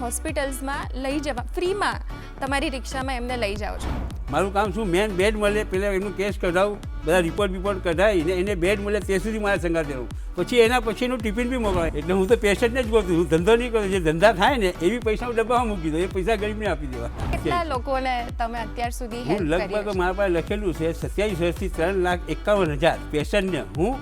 એમને હોસ્પિટલ્સમાં લઈ જવા ફ્રીમાં તમારી રિક્ષામાં એમને લઈ જાઓ છો. મારું કામ શું? મેન બેડ મળે પહેલાં એનું કેસ કઢાવું બધા રિપોર્ટ બિપોર્ટ કઢાવી ને એને બેડ મળે તે સુધી મારા સંગાતે રહું પછી એના પછીનું ટિફિન બી મોકલાય એટલે હું તો પેશન્ટને જ ગોતું હું ધંધો નહીં કરું જે ધંધા થાય ને એવી પૈસા હું ડબ્બામાં મૂકી દઉં એ પૈસા ગરીબને આપી દેવા. કેટલા લોકોને તમે અત્યાર સુધી હું લગભગ મારા પાસે લખેલું છે સત્યાવીસ વર્ષથી ત્રણ લાખ એકાવન હજાર પેશન્ટને હું.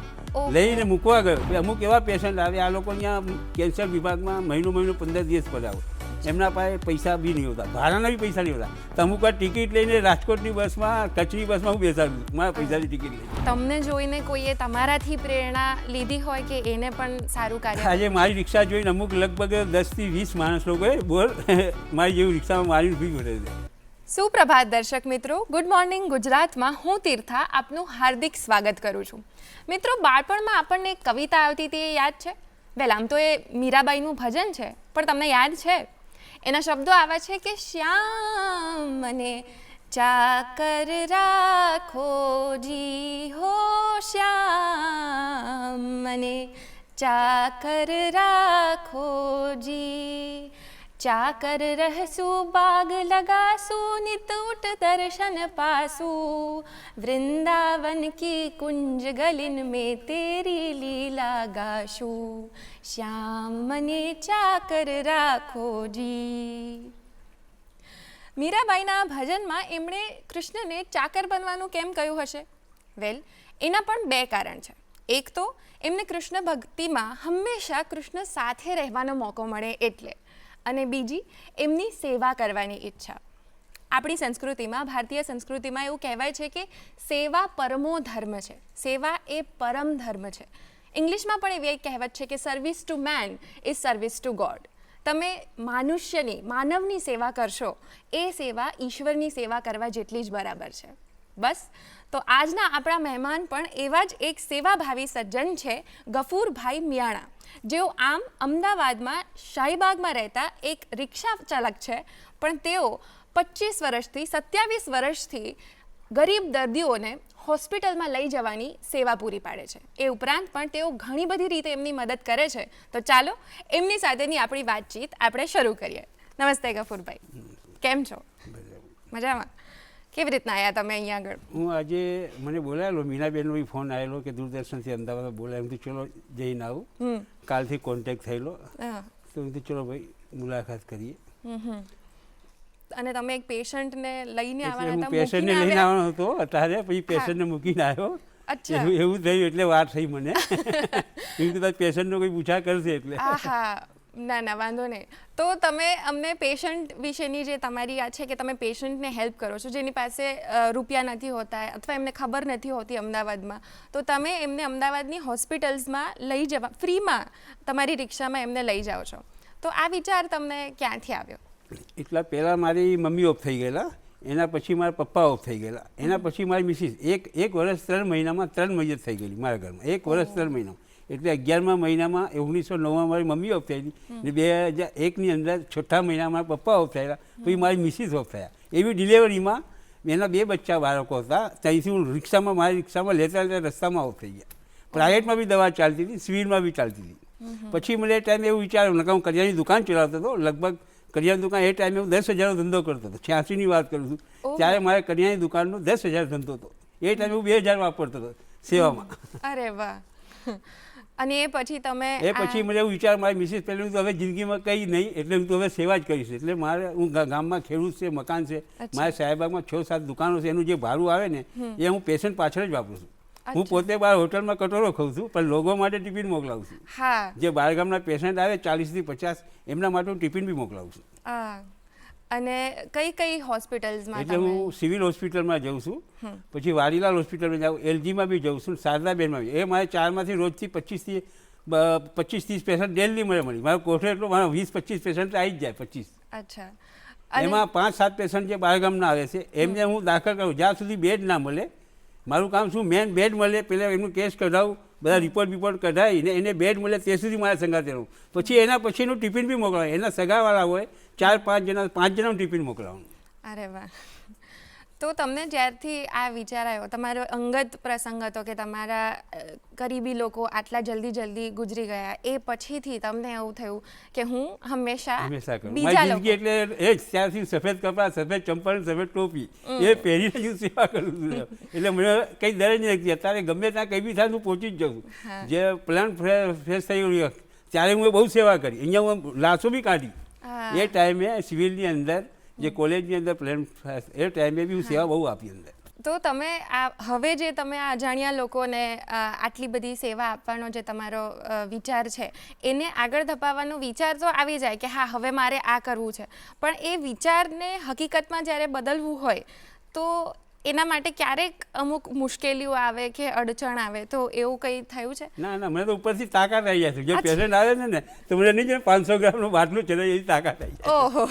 લઈને મૂકવા ગયો. અમુક એવા પેશન્ટ આવે આ લોકો અહીંયા કેન્સર વિભાગમાં મહિનો મહિનો પંદર દિવસ પડાવે. એમના પાસે પૈસા બી નહીં હોતા. ભાડાના બી પૈસા નહીં હોતા. તો અમુક વાર ટિકિટ લઈને રાજકોટની બસમાં કચ્છની બસમાં હું બેસાડું મારા પૈસાની ટિકિટ લઈ તમને જોઈને કોઈએ તમારાથી પ્રેરણા લીધી હોય કે એને પણ સારું કાર્ય આજે મારી રિક્ષા જોઈને અમુક લગભગ દસથી વીસ માણસ લોકોએ બોલ મારી જેવું રિક્ષામાં મારી ઊભી કરે છે. સુપ્રભાત દર્શક મિત્રો ગુડ મોર્નિંગ ગુજરાતમાં હું તીર્થા આપનું હાર્દિક સ્વાગત કરું છું. મિત્રો, બાળપણમાં આપણને એક કવિતા આવતી હતી, એ યાદ છે? વેલ, આમ તો એ મીરાબાઈનું ભજન છે, પણ તમને યાદ છે? એના શબ્દો આવા છે કે, શ્યામ મને ચાકર રાખો, જી હો શ્યામ મને ચાકર રાખો, જી ચાકર રહસુ બાગ લગાસુ નિતૂટ દર્શન પાસુ વૃંદાવન કી કુંજ ગલિન મેં તેરી લીલા ગાશું શ્યામ મને ચાકર રાખો જી મીરાબાઈના ભજનમાં એમણે કૃષ્ણને ચાકર બનવાનું કેમ કહ્યું હશે? વેલ, એના પણ બે કારણ છે. એક તો, એમને કૃષ્ણ ભક્તિમાં હંમેશા કૃષ્ણ સાથે રહેવાનો મોકો મળે એટલે. અને બીજી, એમની સેવા કરવાની ઈચ્છા. આપણી સંસ્કૃતિમાં, ભારતીય સંસ્કૃતિમાં એવું કહેવાય છે કે સેવા પરમો ધર્મ છે. સેવા એ પરમ ધર્મ છે. ઇંગ્લિશમાં પણ એવી એક કહેવત છે કે service to man is service to God તમે માનુષ્યની, માનવની સેવા કરશો, એ સેવા ઈશ્વરની સેવા કરવા જેટલી જ બરાબર છે. બસ તો આજના આપણા મહેમાન પણ એવા જ એક સેવાભાવી સજ્જન છે ગફૂરભાઈ મિયાણા. જેઓ આમ અમદાવાદમાં શાહીબાગમાં રહેતા એક રિક્ષા ચાલક છે પણ તેઓ પચીસ વર્ષથી સત્યાવીસ વર્ષથી ગરીબ દર્દીઓને હોસ્પિટલમાં લઈ જવાની સેવા પૂરી પાડે છે. એ ઉપરાંત પણ તેઓ ઘણી બધી રીતે એમની મદદ કરે છે. તો ચાલો એમની સાથેની આપણી વાતચીત આપણે શરૂ કરીએ. નમસ્તે ગફૂરભાઈ. કેમ છો? મજામાં? કેવી રીતના આવ્યા તમે અહીંયા આગળ? હું આજે મને બોલાયેલો મીનાબેનનો ફોન આવેલો કે દૂરદર્શનથી અમદાવાદ બોલાય. એમ તો ચલો જઈને આવું. કાલથી કોન્ટેક્ટ થયેલો. તો એમ તો ચલો ભાઈ મુલાકાત કરીએ. અને તમે એક પેશન્ટને લઈને આવવાના હું હતા પેશન્ટને લઈને? આવવાનો હતો અત્યારે પછી પેશન્ટને મૂકીને આવ્યો. અચ્છા. એવું એવું થયું એટલે વાર થઈ મને. એમ કદાચ પેશન્ટનો કોઈ પૂછા કરશે એટલે. ના ના વાંધો નહીં. તો તમે અમને પેશન્ટ વિશેની જે તમારી આ છે કે તમે પેશન્ટને હેલ્પ કરો છો જેની પાસે રૂપિયા નથી હોતા અથવા એમને ખબર નથી હોતી અમદાવાદમાં તો તમે એમને અમદાવાદની હોસ્પિટલ્સમાં લઈ જવા ફ્રીમાં તમારી રિક્ષામાં એમને લઈ જાઓ છો. તો આ વિચાર તમને ક્યાંથી આવ્યો? એટલા પહેલાં મારી મમ્મી ઓફ થઈ ગયેલા એના પછી મારા પપ્પા ઓફ થઈ ગયેલા. એના પછી મારી મિસિસ એક એક વર્ષ ત્રણ મહિનામાં ત્રણ મહિના થઈ ગયેલી મારા ઘરમાં. એક વર્ષ ત્રણ મહિનામાં. એટલે અગિયારમાં મહિનામાં ઓગણીસો નવમાં મારી મમ્મી ઓફ થયેલી. ને બે હજાર એકની અંદર છઠ્ઠા મહિનામાં મારા પપ્પા ઓફ થયેલા. પછી મારી મિસિસ ઓફ થયા. એવી ડિલિવરીમાં એના બે બચ્ચા બાળકો હતા. ત્યાંથી હું રિક્ષામાં મારી રિક્ષામાં લેતા લેતા રસ્તામાં ઓફ થઈ ગયા. પ્રાઇવેટમાં બી દવા ચાલતી હતી સિવિલમાં બી ચાલતી હતી. પછી મને એ ટાઈમે એવું વિચાર્યું નકા હું કરિયાની દુકાન ચલાવતો હતો. લગભગ કરિયાની દુકાન એ ટાઈમે હું દસ હજારનો ધંધો કરતો હતો. છ્યાસીની વાત કરું છું. ત્યારે મારે કરિયાની દુકાનનો દસ હજાર ધંધો હતો. એ ટાઈમે હું બે હજાર વાપરતો હતો સેવામાં. અરે વાહ. અને એ પછી તમે એ પછી મને એવું વિચાર મારી મિસિસ પહેલું તો હવે જિંદગીમાં કંઈ નહીં એટલે હું તો હવે સેવા જ કરીશ. એટલે મારે હું ગામમાં ખેડૂત છે મકાન છે મારા સાહેબાગમાં છ સાત દુકાનો છે એનું જે ભાડું આવે ને એ હું પેશન્ટ પાછળ જ વાપરું છું. હું. પોતે બહાર હોટલમાં કટોરો ખાઉં છું પણ લોકો માટે ટિફિન મોકલાવું છું. જે બહારગામના પેશન્ટ આવે ચાલીસથી પચાસ એમના માટે હું ટિફિન બી મોકલાવું છું. અને કઈ કઈ હોસ્પિટલ્સમાં એટલે હું સિવિલ હોસ્પિટલમાં જઉં છું. પછી વાડીલાલ હોસ્પિટલમાં જાઉં એલજીમાં બી જઉં છું શારદાબેનમાં બી. એ મારે ચારમાંથી રોજથી પચીસથી પચીસ ત્રીસ પેશન્ટ ડેલી મળે મળી મારો કોઠો એટલો મારા વીસ પચીસ પેશન્ટ આવી જ જાય પચીસ. અચ્છા. એમાં પાંચ સાત પેશન્ટ જે બહારગામના આવે છે એમને હું દાખલ કરું. જ્યાં સુધી બેડ ના મળે મારું કામ શું મેન બેડ મળે પહેલાં એમનું કેસ કઢાવું બધા રિપોર્ટ બિપોર્ટ કઢાવીને એને બેડ મળે તે સુધી મારે સંગાતેનું પછી એના પછીનું ટિફિન બી મોકલાવે એના સગાવાળા હોય, ચાર, પાંચ જણા, પાંચ જણાનું ટિફિન મોકલાવાનું. અરે વાહ. તો તમને જ્યારથી આ વિચાર આવ્યો તમારો અંગત પ્રસંગ હતો કે તમારા અ, કરીબી લોકો આટલા જલ્દી જલ્દી ગુજરી ગયા એ પછીથી તમને એવું થયું કે હું હંમેશા હંમેશા કરું બીજા મારી જિંદગી લોકો એટલે એ જ ત્યારથી સફેદ કપડાં સફેદ ચંપલ સફેદ ટોપી. એ પહેરીને જ હું સેવા કરું છું. એટલે મને કંઈ ડર જ નથી. અત્યારે ગમે ત્યાં કંઈ બી થાય હું પહોંચી જ જાઉં. હા. છું જે પ્લાન ફ્રેશ થઈ ગયું ત્યારે હું બહુ સેવા કરી. અહીંયા હું લાશો બી કાઢી. હા. એ ટાઈમે સિવિલની અંદર જે કોલેજની અંદર પ્લેન એ ટાઈમે બી હું સેવા બહુ આપી અંદર. તો તમે આ, હવે જે તમે આ અજાણ્યા લોકોને આટલી બધી સેવા આપવાનો જે તમારો વિચાર છે, એને આગળ ધપાવવાનો વિચાર તો આવી જાય કે હા, હવે મારે આ કરવું છે. પણ એ વિચારને હકીકતમાં જ્યારે બદલવું હોય, તો એના માટે ક્યારેક અમુક મુશ્કેલીઓ આવે કે અડચણ આવે તો એવું કંઈ થયું છે? ના ના મને તો ઉપરથી તાકાત આવી જાય છે. જે પેશન્ટ આવે છે ને તો મને નહીં પાંચસો ગ્રામનું બાટલું છે એવી તાકાત આવી જાય ઓહો.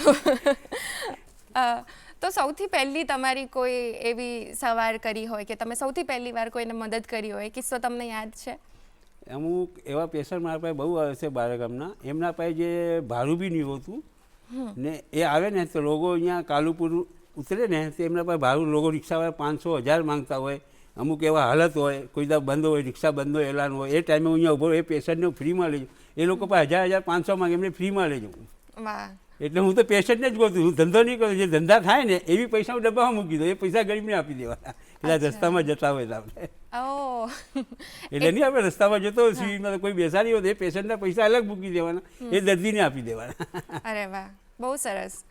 તો સૌથી પહેલી તમારી કોઈ એવી સવાર કરી હોય કે તમે સૌથી પહેલી વાર કોઈને મદદ કરી હોય કિસ્સો તમને યાદ છે? અમુક એવા પેશન્ટ મારા પાસે બહુ આવે છે બાળગામના એમના પાસે જે ભાડું બી નહીં હોતું ને એ આવે ને તો લોકો અહીંયા કાલુપુર ઉતરે ને તો એમના પાસે ભાડું લોકો રિક્ષાવાળા પાંચસો હજાર માંગતા હોય. અમુક એવા હાલત હોય કોઈ દા બંધ હોય રિક્ષા બંધ હોય એલાન હોય. એ ટાઈમે હું અહીંયા ઊભો એ પેશન્ટને ફ્રીમાં લઈ જાઉં. એ લોકો પાસે હજાર હજાર પાંચસો માંગે એમને ફ્રીમાં લઈ જાઉં એટલે હું તો પેશન્ટને જ ગોતું હું ધંધો નહીં કરું જે ધંધા થાય ને એવી પૈસા હું ડબ્બામાં મૂકી દઉં. એ પૈસા ગરીબને આપી દેવાના. પેલા રસ્તામાં જતા હોય આપણે. એટલે નહીં આપણે રસ્તામાં જતો હોય સિવિલમાં કોઈ બેસાડી હોય તો એ પેશન્ટના પૈસા અલગ મૂકી દેવાના. એ દર્દીને આપી દેવાના. અરે વાહ. બહુ સરસ.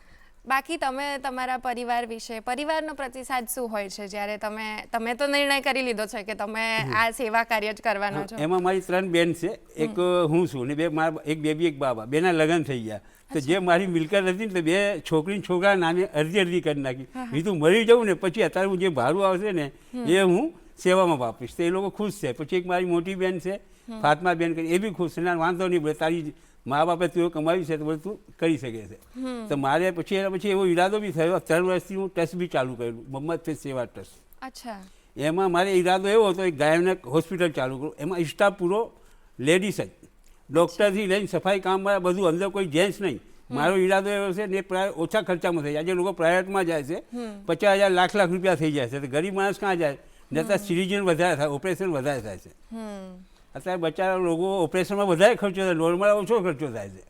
બાકી તમે તમારા પરિવાર વિશે પરિવારનો પ્રતિસાદ શું હોય છે? જ્યારે તમે તમે તો નિર્ણય કરી લીધો છે કે તમે આ સેવા કાર્ય જ કરવાનો છો. એમાં મારી ત્રણ બેન છે. એક હું છું ને બે મારા એક બેબી એક બાબા. બેના લગ્ન થઈ ગયા. તો જે મારી મિલકત હતી ને તો બે છોકરી છોકરા નામે અરજી અરજી કરી નાખી. બીજું મરી જાઉં ને પછી અત્યારે હું જે ભાડું આવશે ને એ હું સેવામાં વાપરીશ. તો એ લોકો ખુશ છે. પછી એક મારી મોટી બેન છે ફાતમા બેન કરી એ બી ખુશ છે. ના વાંધો નહીં તારી મા બાપે તું કમાવ્યું છે તો બધું તું કરી શકે છે. તો મારે પછી એના પછી એવો ઈરાદો બી થયો ત્રણ વર્ષથી હું ટ્રસ્ટ બી ચાલુ કર્યું મોહમ્મદ ફેઝ સેવા ટ્રસ્ટ અચ્છા. એમાં મારે ઈરાદો એવો હતો એક ગાયને હોસ્પિટલ ચાલુ કરું એમાં સ્ટાફ પૂરો લેડીઝ જ. ડૉક્ટરથી લઈને સફાઈ કામવાળા બધું અંદર કોઈ જેન્ટ્સ નહીં. મારો ઈરાદો એવો છે ને પ્રાય ઓછા ખર્ચામાં થઈ જાય. આજે લોકો પ્રાઇવેટમાં જાય છે. પચાસ હજાર લાખ લાખ રૂપિયા થઈ જાય છે. તો ગરીબ માણસ ક્યાં જાય? ને ત્યાં સિરિજન વધારે થાય ઓપરેશન વધારે થાય છે. અત્યારે બચારા લોકો ઓપરેશનમાં વધારે ખર્ચો થાય નોર્મલ ઓછો ખર્ચો થાય છે.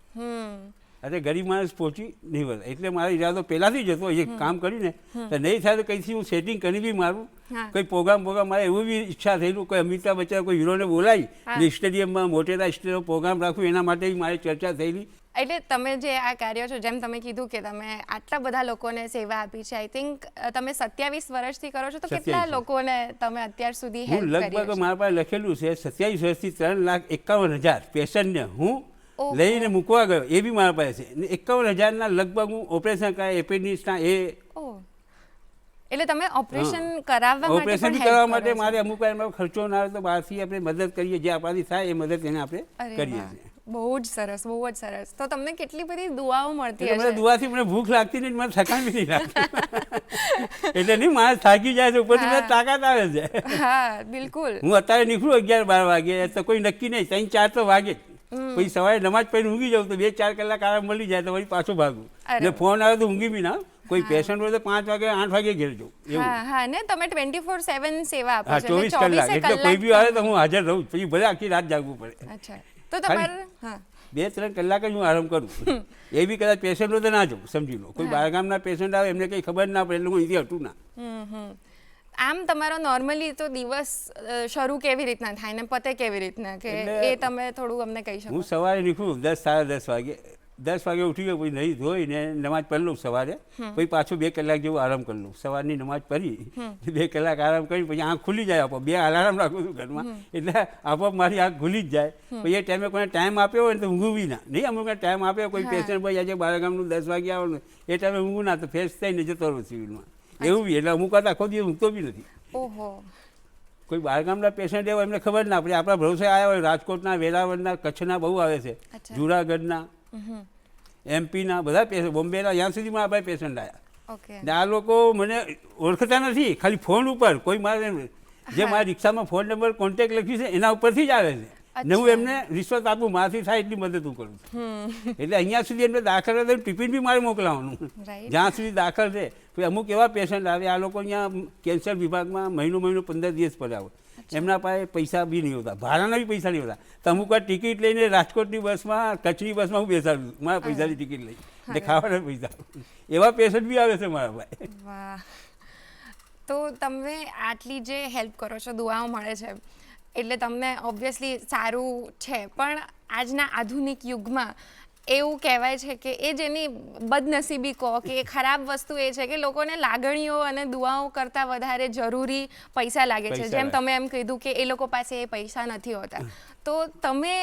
એટલે ગરીબ માણસ પહોંચી નહીં વધે. એટલે મારો ઈરાદો પહેલાંથી જ હતો એ કામ કરીને. તો નહીં થાય તો કંઈથી હું સેટિંગ કરી બી મારું. કોઈ પ્રોગ્રામ પ્રોગ્રામ મારે એવું બી ઈચ્છા થયેલું કોઈ અમિતાભ બચ્ચન કોઈ હીરોને બોલાવી સ્ટેડિયમમાં મોટેરા સ્ટેડિયમ પ્રોગ્રામ રાખું એના માટે બી મારી ચર્ચા થયેલી. એટલે તમે જે આ કાર્ય છો જેમ તમે કીધું કે તમે આટલા બધા લોકોને સેવા આપી છે આઈ થિંક તમે સત્યાવીસ વર્ષથી કરો છો તો કેટલા લોકોને તમે અત્યાર સુધી હું લગભગ મારા પાસે લખેલું છે સત્યાવીસ વર્ષથી ત્રણ લાખ એકાવન હજાર પેશન્ટને હું લઈને મૂકવા ગયો એ બી મારા પાસે છે. એકાવન હજારના લગભગ હું ઓપરેશન કરાય એપેન્ડિક્સના એ એટલે તમે ઓપરેશન કરાવવા માટે ઓપરેશન કરવા માટે મારે અમુક ખર્ચો ના આવે તો બહારથી આપણે મદદ કરીએ જે આપણાથી થાય એ મદદ એને આપણે કરીએ છીએ. બહુ જ સરસ બહુ જ સરસ. તો તમને કેટલી બધી દુઆઓ મળતી હશે? દુઆથી મને ભૂખ લાગતી નહીં મને થકાન બી નહીં લાગતી. એટલે નહીં માણસ થાકી જાય છે ઉપરથી મને તાકાત આવે છે. હા બિલકુલ. હું અત્યારે નીકળું અગિયાર બાર વાગે તો કોઈ નક્કી નહીં ત્રણ ચાર તો વાગે. પછી સવારે નમાજ પડીને ઊંઘી જાઉં તો બે ચાર કલાક આરામ મળી જાય તો વળી પાછો ભાગું. એટલે ને ફોન આવે તો ઊંઘી બી ના કોઈ પેશન્ટ હોય તો પાંચ વાગે આઠ વાગે ઘેર જવું એવું. હા હા ને તમે ટ્વેન્ટી ફોર સેવન સેવા આપો છો ચોવીસ કલાક એટલે કોઈ બી આવે તો હું હાજર રહું પછી ભલે આખી રાત જાગવું પડે. અચ્છા. તો તમારે હા. બે ત્રણ કલાક જ હું આરામ કરું. એ બી કદાચ પેશન્ટ તો ના જવું સમજી લો. કોઈ બહારગામના પેશન્ટ આવે એમને કંઈ ખબર ના પડે એટલે હું અહીંથી હટું ના. આમ તમારો નોર્મલી તો દિવસ શરૂ કેવી રીતના થાય ને પતે કેવી રીતના? કે એ તમે થોડું અમને કહી શકો. હું સવારે નીકળું દસ સાડા દસ વાગે. દસ વાગે ઉઠી ગયો પછી નહીં ધોઈને નમાજ પઢી લઉં સવારે. પછી પાછું બે કલાક જેવું આરામ કરી લઉં. સવારની નમાજ પઢી બે કલાક આરામ કરી પછી આંખ ખુલી જાય આપો બે અલાર્મ રાખું છું ઘરમાં. એટલે આપોઆપ મારી આંખ ખુલી જ જાય. પછી એ ટાઈમે કોઈને ટાઈમ આપ્યો હોય ને તો ઊંઘું બી ના. નહીં અમુક ટાઈમ આપ્યો કોઈ પેશન્ટ ભાઈ આજે બારાગામનું દસ વાગે આવવાનું એ ટાઈમે ઊંઘું ના તો ફેસ થઈને જતો રહું સિવિલમાં એવું બી એટલે અમુક વાર આખો દિવસ ઊંઘતો બી નથી. ઓહો. કોઈ બહારગામના પેશન્ટ એવા એમને ખબર ના પડે. આપણા ભરોસે આવ્યા હોય રાજકોટના વેરાવળના કચ્છના બહુ આવે છે. જુનાગઢના એમપીના બધા બોમ્બેના ત્યાં સુધી મારા ભાઈ પેશન્ટ આવ્યા ને આ લોકો મને ઓળખતા નથી ખાલી ફોન ઉપર કોઈ મારે જે મારા રિક્ષામાં ફોન નંબર કોન્ટેક્ટ લખ્યું છે એના ઉપરથી જ આવે છે. ને હું એમને રિશ્વત આપું મારાથી થાય એટલી મદદ હું કરું એટલે અહીંયા સુધી એમને દાખલ હોય ટિફિન બી મારે મોકલાવવાનું જ્યાં સુધી દાખલ છે. અમુક એવા પેશન્ટ આવે આ લોકો અહીંયા કેન્સર વિભાગમાં મહિનો મહિનો પંદર દિવસ પડ્યા હોય એમના પાસે પૈસા બી નહીં હોતા. ભાડાના બી પૈસા નહીં હોતા. તો અમુક વાર ટિકિટ લઈને રાજકોટની બસમાં કચ્છની બસમાં હું બેસાડું મારા પૈસાની ટિકિટ લઈ. એટલે ખાવાના પૈસા. એવા પેશન્ટ બી આવે છે મારા પાસે. તો તમે આટલી જે હેલ્પ કરો છો દુઆઓ મળે છે. એટલે તમને ઓબ્વિયસલી સારું છે. પણ આજના આધુનિક યુગમાં એવું કહેવાય છે કે એ જેની બદનસીબી કહો કે એ ખરાબ વસ્તુ એ છે કે લોકોને લાગણીઓ અને દુઆઓ કરતાં વધારે જરૂરી પૈસા લાગે છે. જેમ તમે એમ કીધું કે એ લોકો પાસે એ પૈસા નથી હોતા. તો તમે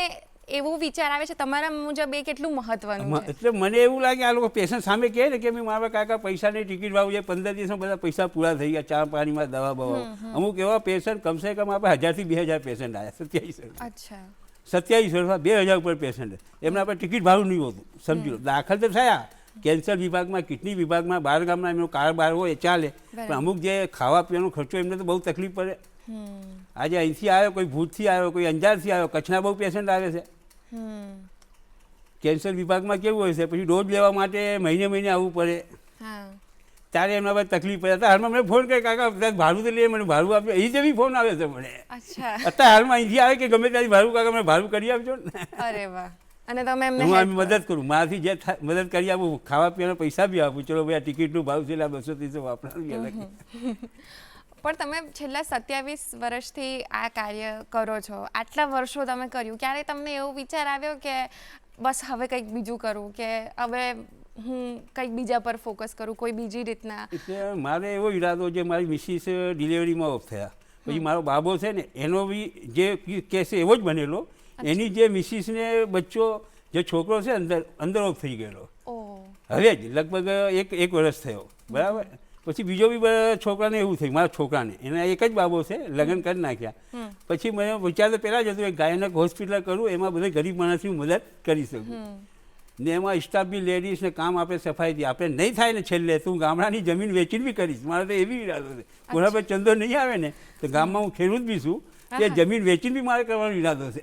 એવો વિચાર આવે છે તમારા મુજબ એ કેટલું મહત્વનું છે? એટલે મને એવું લાગે આ લોકો પેશન્ટ સામે કહે ને કે મેં મારા કાકા પૈસાની ટિકિટ ભાવ છે પંદર દિવસમાં બધા પૈસા પૂરા થઈ ગયા ચા પાણીમાં દવા બવા અમુક એવા પેશન્ટ કમસે કમ આપણે હજારથી બે હજાર પેશન્ટ આવ્યા સત્યાવીસ અચ્છા. સત્યાવીસ વર્ષમાં બે હજાર ઉપર પેશન્ટ એમના પર ટિકિટ ભાવ નહીં હોતું. સમજી લો. દાખલ તો થયા. કેન્સર વિભાગમાં કિડની વિભાગમાં બાર ગામના એમનો કારબાર હોય એ ચાલે. પણ અમુક જે ખાવા પીવાનો ખર્ચો એમને તો બહુ તકલીફ પડે. આજે અહીંથી આવ્યો કોઈ ભૂતથી આવ્યો કોઈ અંજારથી આવ્યો કચ્છના બહુ પેશન્ટ આવે છે. કેન્સર વિભાગમાં કેવું હોય છે? પછી ડોઝ લેવા માટે મહિને મહિને આવવું પડે. હા એમના બધા તકલીફ પડે. અત્યારે હાલમાં મને ફોન કરે કાકા ભાડું તો લઈએ. મને ભાડું આપ્યું અહીં જેવી ફોન આવે છે મને. અચ્છા. અત્યારે હાલમાં અહીંથી આવે કે ગમે ત્યાંથી ભાડું કાકા મને ભાડું કરી આપજો ને. અરે વાહ. અને તમે એમને હું આમ મદદ કરું. મારાથી જે મદદ કરી આપું ખાવા પીવાના પૈસા બી આપું. ચલો ભાઈ આ ટિકિટનું ભાવ છે એટલે બસો ત્રીસો વાપરવાનું પણ તમે છેલ્લા સત્યાવીસ વર્ષથી આ કાર્ય કરો છો. આટલા વર્ષો તમે કર્યું. ક્યારે તમને એવો વિચાર આવ્યો કે બસ હવે કંઈક બીજું કરું? કે હવે હું કંઈક બીજા પર ફોકસ કરું કોઈ બીજી રીતના. એટલે મારે એવો ઈરાદો જે મારી મિસિસ ડિલિવરીમાં ઓફ થયા. પછી મારો બાબો છે ને એનો બી જે કેસ એવો જ બનેલો. એની જે મિસિસને બચ્ચો જે છોકરો છે અંદર અંદર ઓફ થઈ ગયેલો. હવે જ લગભગ એક એક વર્ષ થયો. બરાબર? પછી બીજો બી છોકરાને એવું થયું મારા છોકરાને. એના એક જ બાબો છે લગ્ન કરી નાખ્યા. પછી મને વિચાર તો પહેલાં જ હતું ગાયનક હોસ્પિટલ કરું એમાં બધા ગરીબ માણસની મદદ કરી શકું. ને એમાં સ્ટાફ બી લેડીઝને કામ આપણે સફાઈથી આપણે નહીં થાય ને છેલ્લે તો હું ગામડાની જમીન વેચીને બી કરીશ. મારે તો એવી ઈરાદો છે કોના પર ચંદો નહીં આવે ને તો ગામમાં હું ખેડૂત બી છું કે જમીન વેચીને બી મારે કરવાનો ઈરાદો છે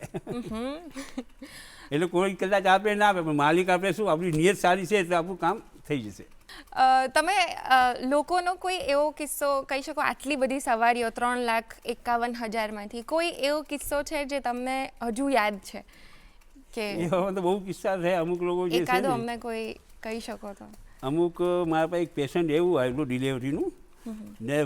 એટલે કોઈ કદાચ આપે ના આપે પણ માલિક આપણે શું? આપણી નિયત સારી છે એટલે આપણું કામ થઈ જશે. તમે લોકોનો કોઈ એવો કિસ્સો કહી શકો? આટલી બધી સવારીઓ ત્રણ લાખ એકાવન હજારમાંથી. કોઈ એવો કિસ્સો છે જે તમને હજુ યાદ છે? કે એવા તો બહુ કિસ્સા છે અમુક લોકો જે છે એકાદો અમને કોઈ કહી શકો તો. અમુક મારા પાસે એક પેશન્ટ એવું આવેલું ડિલિવરીનું ને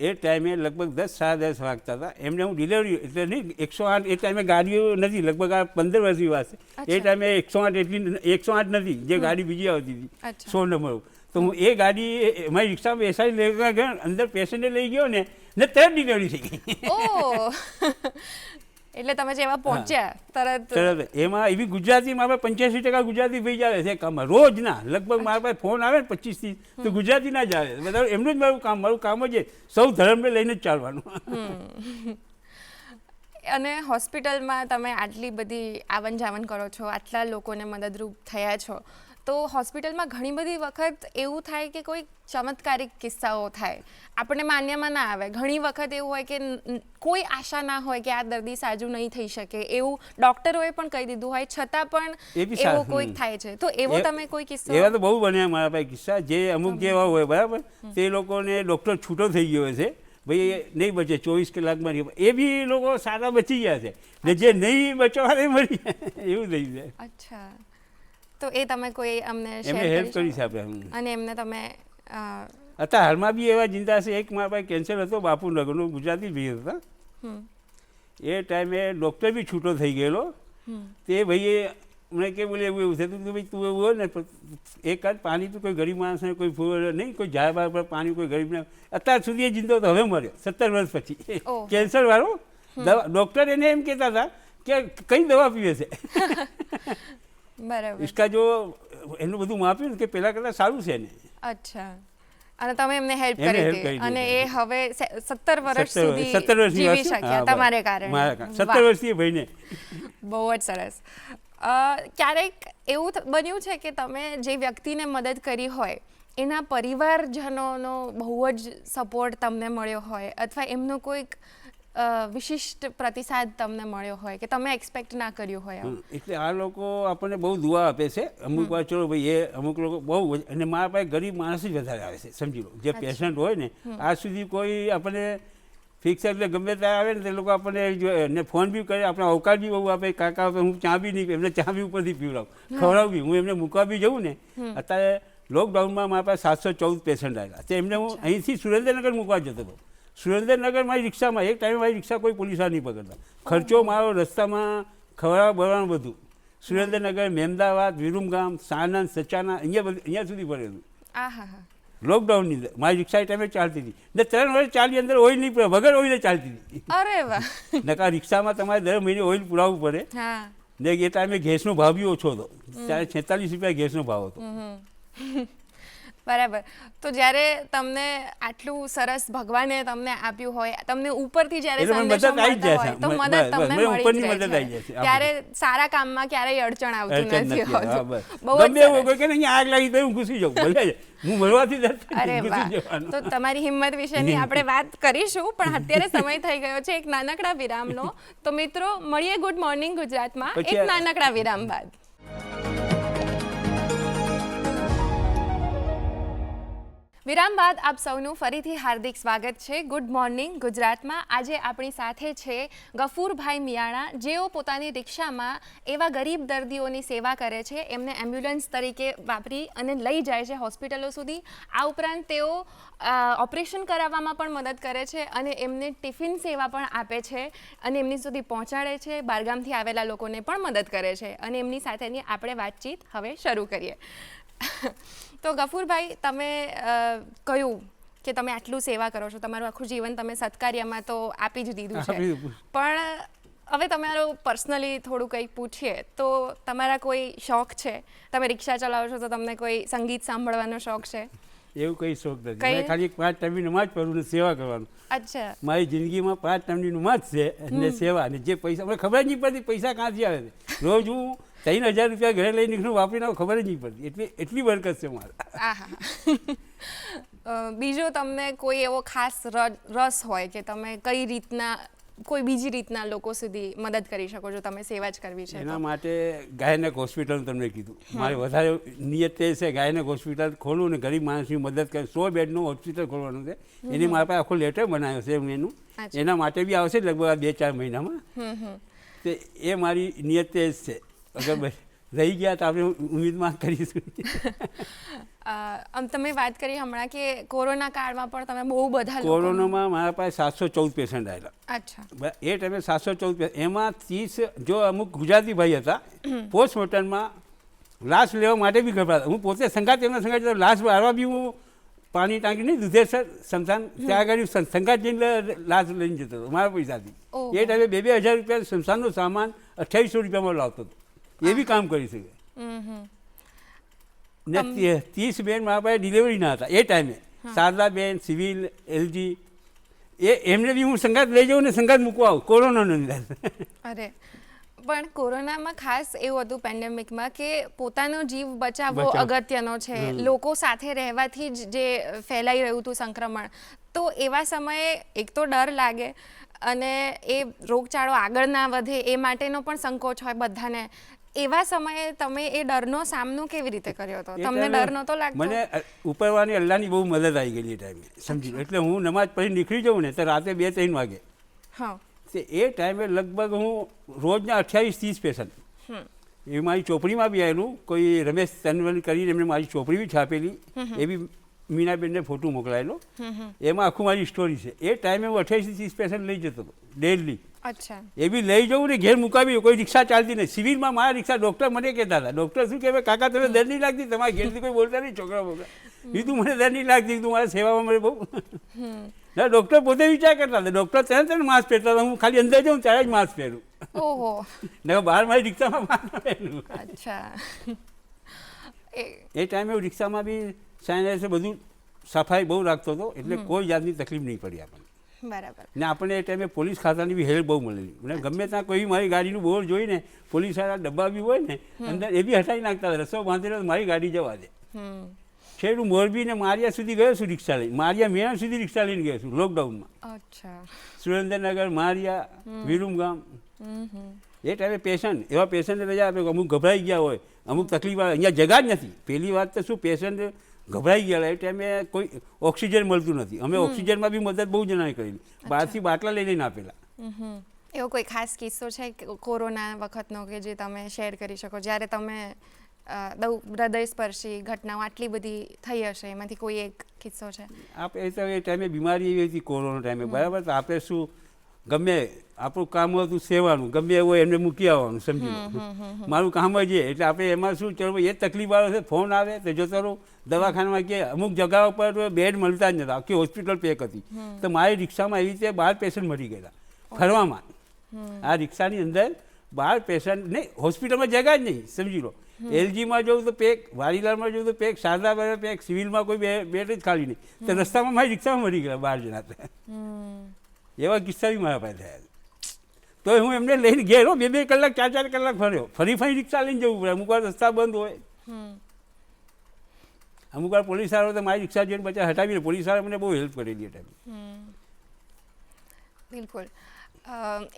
એ ટાઈમે લગભગ દસ સાડા દસ વાગતા હતા. એમને હું ડિલિવરી એટલે નહીં એકસો આઠ એ ટાઈમે ગાડીઓ નથી લગભગ આ પંદર વર્ષની વાત છે. એ ટાઈમે એકસો આઠ એટલી એકસો આઠ નથી જે ગાડી બીજી આવતી હતી. સો નંબર તો હું એ ગાડી મારી રિક્ષામાં બેસાડી લઈ ગયો અંદર પેસેન્જર લઈ ગયો ને ને તરત ડિલિવરી થઈ ગઈ. એટલે તમે જેવા પહોંચ્યા તરત એમાં એવી ગુજરાતી મારા પાસે પંચ્યાસી ટકા ગુજરાતી ભાઈ આવે છે કામમાં. રોજ ના. લગભગ મારા પાસે ફોન આવે ને પચીસથી તો ગુજરાતી ના જ આવે. બધા એમનું જ મારું કામ. મારું કામ જ સૌ ધર્મને લઈને જ ચાલવાનું. અને હોસ્પિટલમાં તમે આટલી બધી આવન જાવન કરો છો આટલા લોકોને મદદરૂપ થયા છો. તો હોસ્પિટલમાં ઘણી બધી વખત એવું થાય કે કોઈ ચમત્કારિક કિસ્સાઓ થાય. આપણને માન્યમાં ના આવે. ઘણી વખત એવું હોય કે કોઈ આશા ના હોય કે આ દર્દી સાજુ નહીં થઈ શકે. એવું ડોક્ટરોએ પણ કહી દીધું હોય છતાં પણ એવો કોઈક થાય છે. તો એવો તમે કોઈ કિસ્સો? એવા તો બહુ બન્યા મારા પાસે કિસ્સા. જે અમુક જેવા હોય બરાબર? તે લોકોને ડૉક્ટર છૂટો થઈ ગયો છે. ભાઈ નહીં બચે ચોવીસ કલાકમાં નહીં એ બી લોકો સારા બચી ગયા છે. ને જે નહીં બચવા મરી એવું થઈ જાય. અચ્છા. તો એ તમે કોઈ અમને એમને હેલ્પ કરી છે આપણે અમને. અને એમને તમે અત્યારે હાલમાં બી એવા જિંદા છે. એક મારા પાસે કેન્સર હતો બાપુનગરનો ગુજરાતી ભાઈ હતા. હમ, એ ટાઈમે ડૉક્ટર બી છૂટો થઈ ગયેલો. હમ. તે ભાઈએ મને કે બોલે એવું એવું થતું કે ભાઈ તું એવું હોય ને એક જ પાણી તો કોઈ ગરીબ માણસને કોઈ નહીં કોઈ ઝાડ બાર પર પાણી કોઈ ગરીબને અત્યાર સુધી એ જિંદો તો હવે મર્યો સત્તર વર્ષ પછી. કેન્સર વાળો. દવા ડૉક્ટર એને એમ કહેતા હતા કે કઈ દવા પીવે છે? બરાબર. ઇસકા જો એનું બધું માપ્યું ને કે પહેલાં કરતાં સારું છે ને અચ્છા. અને તમે એમને હેલ્પ કરી અને એ હવે સત્તર વર્ષ સુધી સત્તર વર્ષ જીવી શક્યા તમારે કારણે. સત્તર વર્ષથી ભાઈને. બહુ જ સરસ. અ, ક્યારેક એવું બન્યું છે કે તમે જે વ્યક્તિને મદદ કરી હોય એના પરિવારજનોનો બહુ જ સપોર્ટ તમને મળ્યો હોય અથવા એમનો કોઈક વિશિષ્ટ પ્રતિસાદ તમને મળ્યો હોય કે તમે એક્સપેક્ટ ના કર્યું હોય? એટલે આ લોકો આપણને બહુ દુઆ આપે છે. અમુક વાર ચલો ભાઈ એ અમુક લોકો બહુ અને મારા પાસે ગરીબ માણસ જ વધારે આવે છે સમજી લો. જે પેશન્ટ હોય ને આજ સુધી કોઈ આપણને ફિક્સ એટલે ગમે ત્યારે આવે ને તે લોકો આપણને ને ફોન બી કરે આપણે અવકાશ બી બહુ આપે. કાકા હું ચા બી નહીં એમને ચા બી ઉપરથી પીવડાવું ખવડાવું બી. હું એમને મૂકવા બી જઉં ને અત્યારે લોકડાઉનમાં મારા પાસે સાતસો ચૌદ પેશન્ટ આવેલા. તો એમને હું અહીંથી સુરેન્દ્રનગર મૂકવા જતો હતો. સુરેન્દ્રનગર મારી રિક્ષામાં એક ટાઈમે મારી રિક્ષા કોઈ પોલીસ નહીં પકડતા. ખર્ચો મારો રસ્તામાં ખવડાવવા ભરવાનું બધું. સુરેન્દ્રનગર મહેમદાવાદ વિરુમગામ સાણંદ સચાના અહીંયા અહીંયા સુધી ભરેલું લોકડાઉનની અંદર. મારી રિક્ષા એ ટાઈમે ચાલતી હતી. ને ત્રણ વર્ષ ચાલી અંદર ઓઇલ નહીં વગર ઓઇલે ચાલતી હતી. અરે વાહ. નકા રિક્ષામાં તમારે દર મહિને ઓઇલ પુરાવવું પડે. ને એ ટાઈમે ગેસનો ભાવ બી ઓછો હતો. ત્યારે છેતાલીસ રૂપિયા ગેસનો ભાવ હતો. બરાબર. તો જ્યારે તમને આટલું સરસ ભગવાને તમને આપ્યું હોય તમને ઉપરથી જ્યારે સંદેશો મળતા. હોય તો મદદ તમને મળી જાય છે. ત્યારે સારા કામમાં ક્યારેય અડચણ આવતું નથી નથી. હોતું. બહુ ગમે એવું કોઈ કે નહીં આગ લાગી તો હું ઘૂસી જાઉં. ભલે હું મળવાથી અરે વાહ. તો તમારી હિંમત વિશેની આપણે વાત કરીશું પણ અત્યારે સમય થઈ ગયો છે એક નાનકડા વિરામનો. તો મિત્રો મળીએ ગુડ મોર્નિંગ ગુજરાતમાં. એક નાનકડા વિરામ બાદ. વિરામ બાદ આપ સૌનું ફરીથી હાર્દિક સ્વાગત છે. ગુડ મોર્નિંગ ગુજરાતમાં. આજે આપણી સાથે છે ગફૂરભાઈ મિયાણા. જેઓ પોતાની રિક્ષામાં એવા ગરીબ દર્દીઓની સેવા કરે છે, એમને એમ્બ્યુલન્સ તરીકે વાપરી અને લઈ જાય છે હોસ્પિટલો સુધી. આ ઉપરાંત તેઓ ઓપરેશન કરાવવામાં પણ મદદ કરે છે અને એમને ટિફિન સેવા પણ આપે છે અને એમની સુધી પહોંચાડે છે. બારગામથી આવેલા લોકોને પણ મદદ કરે છે. અને એમની સાથેની આપણે વાતચીત હવે શરૂ કરીએ. તો ગફુરભાઈ તમે કહ્યું કે તમે આટલું સેવા કરો છો? તમારું આખું જીવન તમે સત્કાર્યમાં તો આપી જ દીધું છે. પણ હવે તમારું પર્સનલી થોડું કંઈક પૂછીએ તો તમારા કોઈ શોખ છે? તમે રિક્ષા ચલાવો છો તો તમને કોઈ સંગીત સાંભળવાનો શોખ છે? એવું કઈ શોખ નથી? મેં ખાલી પાંચ ટાઈમની નમાજ પઢું ને સેવા કરવાનું. અચ્છા. મારી જિંદગીમાં પાંચ ટાઈમની નમાજ છે અને સેવા. અને જે પૈસા મને ખબર નહીં પડતી પૈસા ક્યાંથી આવે છે. રોજ હું ત્રણ હજાર રૂપિયા ઘરે લઈ નીકળું વાપરી આવું ખબર જ નહીં પડતી. એટલી એટલી બરકત છે મારે. બીજો તમને કોઈ એવો ખાસ રસ હોય કે તમે કઈ રીતના કોઈ બીજી રીતના લોકો સુધી મદદ કરી શકો છો તમે સેવા જ કરવી છે એના માટે ગાયનેક હોસ્પિટલ તમને કીધું. મારે વધારે નિયત તે છે ગાયનેક હોસ્પિટલ ખોલું ને ગરીબ માણસની મદદ કરે. સો બેડનું હોસ્પિટલ ખોલવાનું છે. એની મારા પાસે આખો લેટર બનાવ્યો છે એનું એના માટે બી આવશે લગભગ આ બે ચાર મહિનામાં. તે એ મારી નિયત તે છે. અગર રહી ગયા તો આપણે ઉમેદમાં કરીશું. આમ તમે વાત કરી હમણાં કે કોરોના કાળમાં પણ તમે બહુ બધા કોરોનામાં મારા પાસે સાતસો ચૌદ પેશન્ટ આવેલા અચ્છા. એ ટાઈમે સાતસો ચૌદ એમાં ત્રીસ જો અમુક ગુજરાતી ભાઈ હતા પોસ્ટમોર્ટમમાં લાશ લેવા માટે બી ગભરાતા. હું પોતે સંગાત એમના સંગાત લાશ વાળવા બી હું પાણી ટાંકી નહીં દુધેસર સમસાન ત્યાં આગળ સં- સંગાત જઈને લાશ લઈને જતો હતો મારા પૈસાથી. એ ટાઈમે બે બે હજાર રૂપિયા સમસાનનો સામાન અઠ્યાવીસો રૂપિયામાં લાવતો હતો. એ બી કામ કરી શકે. ને ત્રીસ બેન મારા પાસે ડિલિવરીના હતા એ ટાઈમે શારદા બેન સિવિલ એલજી એ એમને બી હું સંગાત લઈ જાઉં ને સંગાત મૂકવા આવું કોરોનાની અંદર અરે પણ કોરોનામાં ખાસ એવું હતું પેન્ડેમિકમાં કે પોતાનો જીવ બચાવવો અગત્યનો છે. લોકો સાથે રહેવાથી જ જે ફેલાઈ રહ્યું હતું સંક્રમણ. તો એવા સમયે એક તો ડર લાગે અને એ રોગચાળો આગળ ના વધે એ માટેનો પણ સંકોચ હોય બધાને. એવા સમયે તમે એ ડરનો સામનો કેવી રીતે કર્યો હતો? તમને ડર નહોતો લાગતો? મને ઉપરવાની અલ્લાહની બહુ મદદ આવી ગયેલી એ ટાઈમે સમજી એટલે હું નમાજ પછી નીકળી જાઉં ને તો રાતે બે ત્રણ વાગે. હા. તે એ ટાઈમે લગભગ હું રોજના અઠ્યાવીસ ત્રીસ પેશન્ટ. એ મારી ચોપડીમાં બી આવેલું કોઈ રમેશ તનવન કરીને એમને મારી ચોપડી બી છાપેલી એ બી મીનાબેનને ફોટો મોકલાયેલો. એમાં આખું મારી સ્ટોરી છે. એ ટાઈમે હું અઠ્યાવીસ ત્રીસ પેશન્ટ લઈ જતો હતો ડેલી અચ્છા. એ બી લઈ જવું ને ઘેર મુકાવી કોઈ રિક્ષા ચાલતી નહીં. સિવિલમાં મારા રિક્ષા ડૉક્ટર મને કહેતા હતા. ડૉક્ટર શું કહેવાય? કાકા તમે દર નહીં લાગતી? તમારા ઘેરથી કોઈ બોલતા નહીં? છોકરા બોકરા તું મને દર નહીં લાગતી. તું મારા સેવામાં મને બહુ. ના ડૉક્ટર પોતે વિચાર કરતા હતા. ડૉક્ટર ત્યારે જ માસ્ક પહેરતા હતા. હું ખાલી અંદર જાઉં ત્યારે જ માસ્ક પહેરું. ઓહો. ને બહાર મારી રિક્ષામાં માસ્ક પહેરું. અચ્છા. એ ટાઈમે હું રિક્ષામાં બી સાયન્સ બધું સફાઈ બહુ રાખતો હતો. એટલે કોઈ જાતની તકલીફ નહીં પડી આપણને. બરાબર. ને આપણને એ ટાઈમે પોલીસ ખાતાની બી હેલ્પ બહુ મળેલી. મને ગમે ત્યાં કોઈ મારી ગાડીનું બોર જોઈને પોલીસવાળા ડબ્બા બી હોય ને અંદર એ બી હટાવી નાખતા રસ્તો બાંધેલો મારી ગાડી જવા દે. હમ. છેડું મોરબી ને મારિયા સુધી ગયો છું રિક્ષા લઈને. મારિયા મેણ સુધી રિક્ષા લઈને ગયો છું લોકડાઉનમાં. અચ્છા. સુરેન્દ્રનગર મારિયા વિરુમગામ એ ટાઈમે પેશન્ટ એવા પેશન્ટને રજા આપે અમુક ગભરાઈ ગયા હોય અમુક તકલીફ આવે અહીંયા જગા જ નથી. પહેલી વાત તો શું પેશન્ટ ગભરાઈ ગયા એ ટાઈમે કોઈ ઓક્સિજન મળતું નથી. અમે ઓક્સિજનમાં બી મદદ બહુ જણાએ કરેલી બહારથી બાટલા લઈ લઈને આપેલા. એવો કોઈ ખાસ કિસ્સો છે કોરોના વખતનો કે જે તમે શેર કરી શકો? જ્યારે તમે બહુ હૃદયસ્પર્શી ઘટનાઓ આટલી બધી થઈ હશે એમાંથી કોઈ એક કિસ્સો છે? આપણે તો એ ટાઈમે બીમારી એવી હતી કોરોના ટાઈમે. બરાબર? તો આપણે શું ગમે આપણું કામ હતું સેવાનું. ગમે એવું હોય એમને મૂકી આવવાનું સમજી લો. મારું કામ જ એ. એટલે આપણે એમાં શું ચલો એ તકલીફ આવે છે ફોન આવે તો જતો રહું. દવાખાનામાં કે અમુક જગ્યા ઉપર બેડ મળતા જ નતા. આખી હોસ્પિટલ પેક હતી. તો મારી રિક્ષામાં એવી રીતે બાર પેશન્ટ મરી ગયેલા ફરવામાં. આ રિક્ષાની અંદર બાર પેશન્ટ નહીં હોસ્પિટલમાં જગા જ નહીં સમજી લો. એલજીમાં જવું તો પેક વાડીલાલમાં જવું તો પેક શારદાબાદ પેક સિવિલમાં કોઈ બે બેડ જ ખાલી નહીં. તો રસ્તામાં મારી રિક્ષામાં મરી ગયા બાર જણા. એવા કિસ્સા બી મારા પાસે થયા તો હું એમને લઈને ગયેલો બે બે કલાક ચાર ચાર કલાક ફર્યો. ફરી ફરી રિક્ષા લઈને જવું પડે. અમુક વાર રસ્તા બંધ હોય. અમુક વાર પોલીસ વાળો તો મારી રિક્ષા જોઈને બચા હટાવીને પોલીસવાળા મને બહુ હેલ્પ કરેલી એ ટાઈમે. બિલકુલ.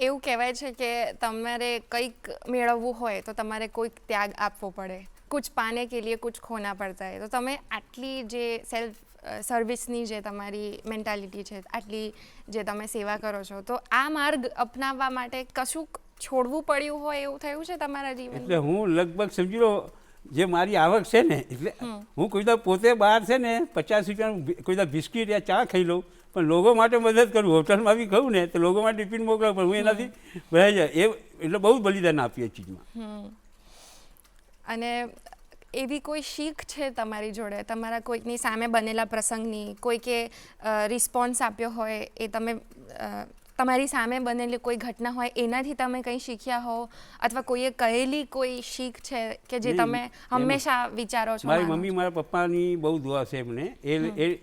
એવું કહેવાય છે કે તમારે કંઈક મેળવવું હોય તો તમારે કોઈક ત્યાગ આપવો પડે. કુછ પાને કે લીએ કુછ ખોના પડતા હે. તો તમે આટલી જે સેલ્ફ સર્વિસની જે તમારી મેન્ટાલિટી છે આટલી જે તમે સેવા કરો છો તો આ માર્ગ અપનાવવા માટે કશુંક છોડવું પડ્યું હોય એવું થયું છે તમારા જીવન એટલે હું લગભગ સમજી લો જે મારી આવક છે ને એટલે હું કોઈ પોતે બહાર છે ને પચાસ રૂપિયાનું કોઈ બિસ્કીટ યા ચા ખાઈ લઉં પણ લોકો માટે મદદ કરું હોટલમાં બી કહું ને તો લોકો માટે ટિફિન મોકલાવ પણ હું એનાથી ભરાઈ જાય. એ એટલે બહુ બલિદાન આપીએ ચીજમાં. અને એવી કોઈ શીખ છે તમારી જોડે? તમારા કોઈકની સામે બનેલા પ્રસંગની કોઈકે રિસ્પોન્સ આપ્યો હોય એ તમે તમારી સામે બનેલી કોઈ ઘટના હોય એનાથી તમે કંઈ શીખ્યા હો? અથવા કોઈએ કહેલી કોઈ શીખ છે કે જે તમે હંમેશા વિચારો છો મારી મમ્મી મારા પપ્પાની બહુ દુઆ છે એમને. એ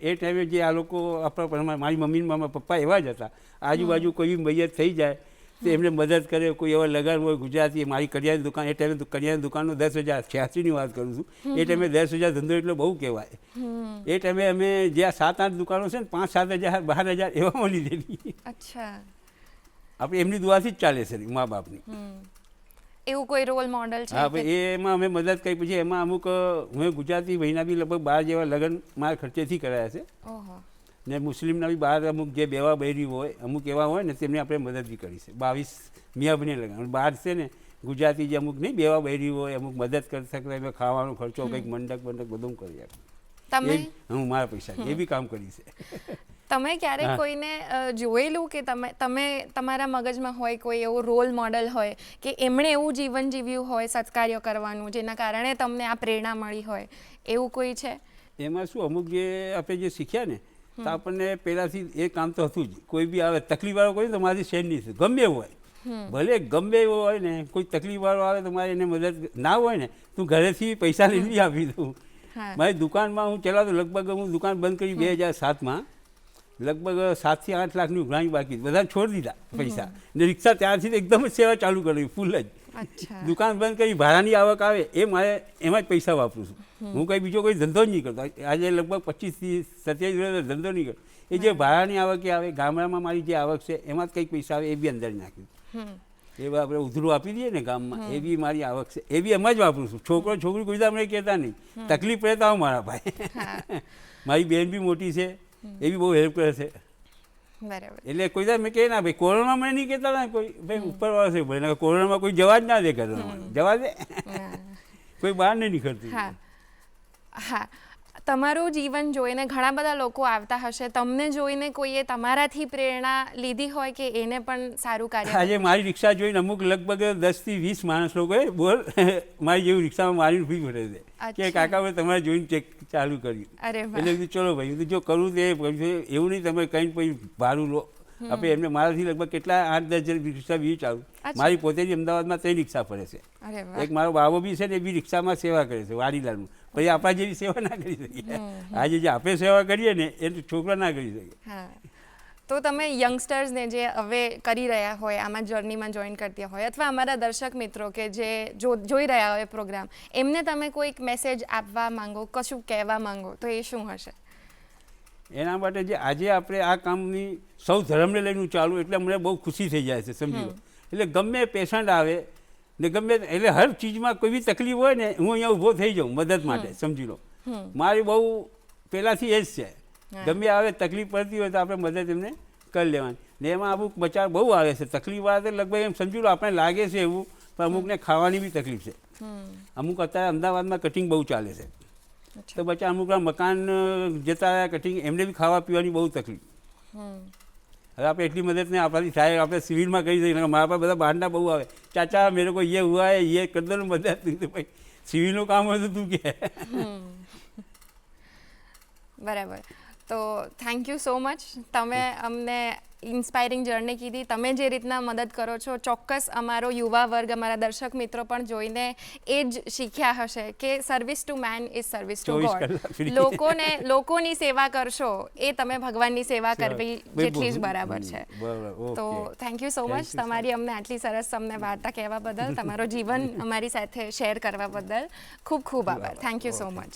એ ટાઈમે જે આ લોકો આપણા મારી મમ્મી મારા પપ્પા એવા જ હતા. આજુબાજુ કોઈ બી મૈયત થઈ જાય તો એમને મદદ કરે કોઈ એવા લગાન હોય ગુજરાતી મારી કરિયાની દુકાન એ ટાઈમે કરિયાની દુકાનનો દસ હજાર છ્યાસીની વાત કરું છું. એ ટાઈમે દસ હજાર ધંધો એટલો બહુ કહેવાય. એ ટાઈમે અમે જે આ સાત આઠ દુકાનો છે ને પાંચ સાત હજાર બાર હજાર એવામાં લીધેલી અચ્છા. આપણે એમની દુઆથી જ ચાલે છે મા બાપની. એવું કોઈ રોલ મોડલ છે હા ભાઈ એમાં અમે મદદ કરી પછી એમાં અમુક હું ગુજરાતી મહિના બી લગભગ બાર જેવા લગ્ન મારા ખર્ચેથી કરાયા છે. ઓહો. ને મુસ્લિમના બી બહાર અમુક જે બેવા બૈરી હોય અમુક એવા હોય ને તેમને આપણે મદદ બી કરી છે. બાવીસ મિયા લગાવ બહાર છે ને ગુજરાતી જે અમુક નહીં બેવા બૈરી હોય અમુક મદદ કરી શકતા એમાં ખાવાનો ખર્ચો કંઈક મંડક મંડક બધું કરી આપે. તમે? હું મારા પૈસા એ બી કામ કરી છે. તમે ક્યારેક કોઈને જોયેલું કે તમે તમે તમારા મગજમાં હોય કોઈ એવો રોલ મોડલ હોય કે એમણે એવું જીવન જીવ્યું હોય સત્કાર્ય કરવાનું જેના કારણે તમને આ પ્રેરણા મળી હોય? એવું કોઈ છે? એમાં શું અમુક જે આપણે જે શીખ્યા ને તો આપણને પહેલાંથી એ કામ તો હતું જ. કોઈ બી આવે તકલીફવાળો કોઈ તો મારી શેર નહીં ગમે એવું હોય. ભલે ગમે એવો હોય ને કોઈ તકલીફવાળો આવે તો મારે એને મદદ ના હોય ને તું ઘરેથી પૈસા લઈને આપી દઉં. મારી દુકાનમાં હું ચલાવતો લગભગ હું દુકાન બંધ કરી બે હજાર સાતમાં લગભગ સાતથી આઠ લાખની ઉઘરાણી બાકી. બધા છોડી દીધા પૈસા. ને રિક્ષા ત્યારથી એકદમ જ સેવા ચાલુ કરી ફૂલ જ. દુકાન બંધ કરી ભાડાની આવક આવે એ મારે એમાં જ પૈસા વાપરું છું. હું કંઈ બીજો કોઈ ધંધો જ નહીં કરતો. આજે લગભગ પચીસથી સત્યાવીસ વર્ષ ધંધો નહીં કરતો. એ જે ભાડાની આવક આવે ગામડામાં મારી જે આવક છે એમાં જ કંઈક પૈસા આવે એ બી અંદર નાખ્યું હમ. એવા આપણે ઉધરું આપી દઈએ ને ગામમાં એ બી મારી આવક છે. એ બી એમાં જ વાપરું છું. છોકરો છોકરી કોઈ અમને કહેતા નહીં. તકલીફ પડે તો આવો મારા ભાઈ. મારી બેન બી મોટી છે. એ બી બહુ હેલ્પ કરે છે. બરાબર. એટલે કોઈ મેં કહે ના ભાઈ કોરોનામાં મને નહીં કહેતા ને કોઈ. ભાઈ ઉપરવાળો છે. ભાઈ કોરોનામાં કોઈ જવા જ ના દે ઘરમાં જવા દે. કોઈ બહાર નહીં નીકળતું. હા. તમારું જીવન જોઈને ઘણા બધા લોકો આવતા હશે. તમને જોઈને કોઈએ તમારાથી પ્રેરણા લીધી હોય કે એને પણ સારું કાર્ય આજે મારી રિક્ષા જોઈને અમુક લગભગ દસથી વીસ માણસ લોકોએ બોલ મારી જેવું રિક્ષામાં મારી ફી ભરે છે. કે કાકા ભાઈ તમારે જોઈને ચેક ચાલુ કર્યું. એટલે ચલો ભાઈ જો કરું તો એવું નહીં તમે કંઈ પછી ભાડું લો. આપણે એમને મારાથી લગભગ કેટલા આઠ દસ જણ રિક્ષા બી ચાલુ. મારી પોતે જ અમદાવાદમાં ત્રણ રિક્ષા ફરે છે. એક મારો બાબો બી છે ને એ બી રિક્ષામાં સેવા કરે છે વાડીલાલનું પછી આપણા જેવી સેવા ના કરી શકીએ. આજે જે આપણે સેવા કરીએ ને એ છોકરા ના કરી શકીએ. તો તમે યંગસ્ટર્સને જે હવે કરી રહ્યા હોય આમાં જર્નીમાં જોઈન કરતી હોય અથવા અમારા દર્શક મિત્રો કે જે જોઈ રહ્યા હોય પ્રોગ્રામ એમને તમે કોઈક મેસેજ આપવા માંગો કશું કહેવા માંગો તો એ શું હશે? એના માટે જે આજે આપણે આ કામની સૌ ધર્મને લઈને ચાલુ એટલે મને બહુ ખુશી થઈ જાય છે સમજી લો. એટલે ગમે પેશન્ટ આવે ને ગમે એટલે હર ચીજમાં કોઈ બી તકલીફ હોય ને હું અહીંયા ઊભો થઈ જાઉં મદદ માટે સમજી લો. મારી બહુ પહેલાંથી એ જ છે ગમે આવે તકલીફ પડતી હોય તો આપણે મદદ એમને કરી લેવાની. ને એમાં અમુક બચાવ બહુ આવે છે. તકલીફ આવે તો લગભગ એમ સમજી લો આપણે લાગે છે એવું પણ અમુકને ખાવાની બી તકલીફ છે. અમુક અત્યારે અમદાવાદમાં કટિંગ બહુ ચાલે છે. તો બચ્ચા અમુક મકાન જતા રહ્યા કટિંગ એમને બી ખાવા પીવાની બહુ તકલીફ. હવે આપણે એટલી મદદ ને આપણાથી સાહેબ આપણે સિવિલમાં કહી શકીએ મારા પાસે બધા બહારના બહુ આવે. ચાચા મેરે કો યે હુઆ હે યે કર દો મદદ તો ભાઈ સિવિલનું કામ હોય તો તું કે. બરાબર. તો થેન્ક યુ સો મચ તમે અમને ઇન્સ્પાયરિંગ જર્ની કીધી. તમે જે રીતના મદદ કરો છો ચોક્કસ અમારો યુવા વર્ગ અમારા દર્શક મિત્રો પણ જોઈને એ જ શીખ્યા હશે કે service to man is service to God લોકોને લોકોની સેવા કરશો એ તમે ભગવાનની સેવા કરવી જેટલી જ બરાબર. છે. તો થેન્ક યુ સો મચ તમારી અમને આટલી સરસ અમને વાર્તા કહેવા બદલ તમારો જીવન અમારી સાથે શેર કરવા બદલ ખૂબ ખૂબ આભાર. Thank you so much